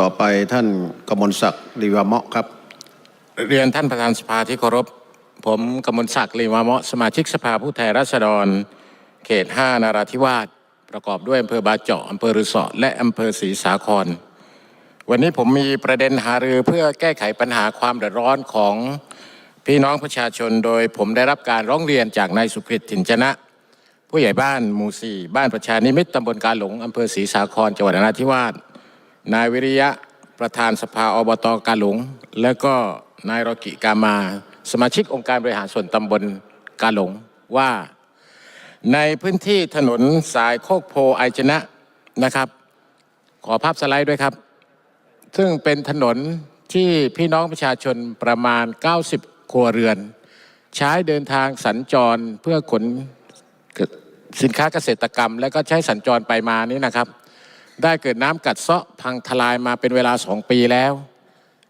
ต่อไปท่านกมลศักดิ์ลีวามะครับ เรียนท่านประธานสภาที่เคารพ ผมกมลศักดิ์ลีวามะสมาชิกสภาผู้แทนราษฎร เขต 5 นาราธิวาสประกอบด้วยอำเภอบาเจาะอำเภอรือสอและอำเภอศรีสาคร วันนี้ผมมีประเด็นหารือเพื่อแก้ไขปัญหาความเดือดร้อนของพี่น้องประชาชน โดยผมได้รับการร้องเรียนจากนายสุกฤตถินจนะ ผู้ใหญ่บ้านหมู่สี่บ้านประชานิมิตตำบลกาหลงอำเภอศรีสาครจังหวัดนราธิวาส นายวิริยะประธานสภาอบตกาหลง และก็นายรกิกามา สมาชิกองค์การบริหารส่วนตำบลกาหลงว่าในพื้นที่ถนนสายโคกโพไอจนะนะครับ ขอภาพสไลด์ด้วยครับ ซึ่งเป็นถนนที่พี่น้องประชาชนประมาณ 90 ครัวเรือน ใช้เดินทางสัญจรเพื่อขนสินค้าเกษตรกรรม และก็ใช้สัญจรไปมานี้นะครับ ได้เกิดน้ำกัดเซาะพังทลายมาเป็นเวลา2ปีแล้ว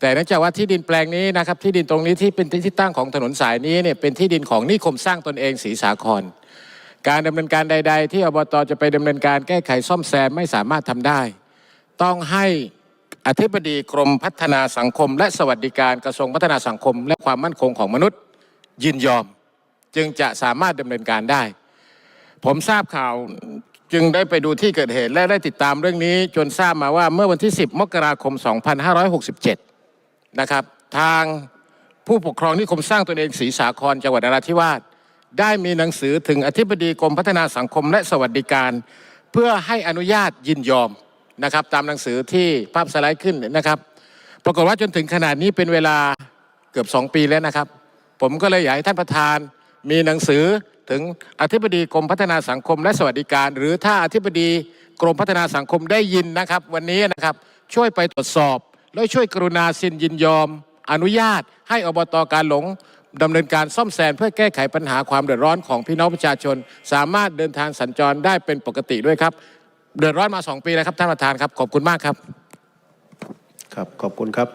แต่เนื่องจากว่าที่ดินแปลงนี้นะครับที่ดินตรงนี้ที่เป็นที่ตั้งของถนนสายนี้เนี่ยเป็นที่ดินของนิคมสร้างตนเองศรีสาคร การดำเนินการใด ๆ ที่อบตจะไปดำเนินการแก้ไขซ่อมแซมไม่สามารถทำได้ ต้องให้อธิบดีกรมพัฒนาสังคม และสวัสดิการกระทรวงพัฒนาสังคม และความมั่นคงของมนุษย์ ยินยอม จึงจะสามารถดำเนินการได้ ผมทราบข่าว จึงได้ไปดูที่เกิดเหตุและได้ติดตามเรื่องนี้ จนทราบมาว่าเมื่อวันที่ 10 มกราคม 2567 นะครับ ทางผู้ปกครองนิคมสร้างตนเองศรีสาครจังหวัดนราธิวาสได้มีหนังสือถึงอธิบดีกรมพัฒนาสังคมและสวัสดิการ เพื่อให้อนุญาตยินยอมนะครับ ตามหนังสือที่ภาพสไลด์ขึ้นนะครับ ปรากฏว่าจนถึงขนาดนี้เป็นเวลาเกือบ 2 ปีแล้วนะครับ ผมก็เลยอยากให้ท่านประธานมีหนังสือ ถึงอธิบดีกรมพัฒนาสังคมและสวัสดิการ หรือถ้าอธิบดีกรมพัฒนาสังคมได้ยินนะครับ วันนี้นะครับช่วยไปตรวจสอบ แล้วช่วยกรุณาเซ็นยินยอม อนุญาต ให้อบตการหลงดำเนินการซ่อมแซมเพื่อแก้ไขปัญหาความเดือดร้อนของพี่น้องประชาชน สามารถเดินทางสัญจรได้เป็นปกติด้วยครับ เดือดร้อนมาสองปีแล้วครับท่านประธานครับขอบคุณมากครับ ครับ ขอบคุณครับต่อ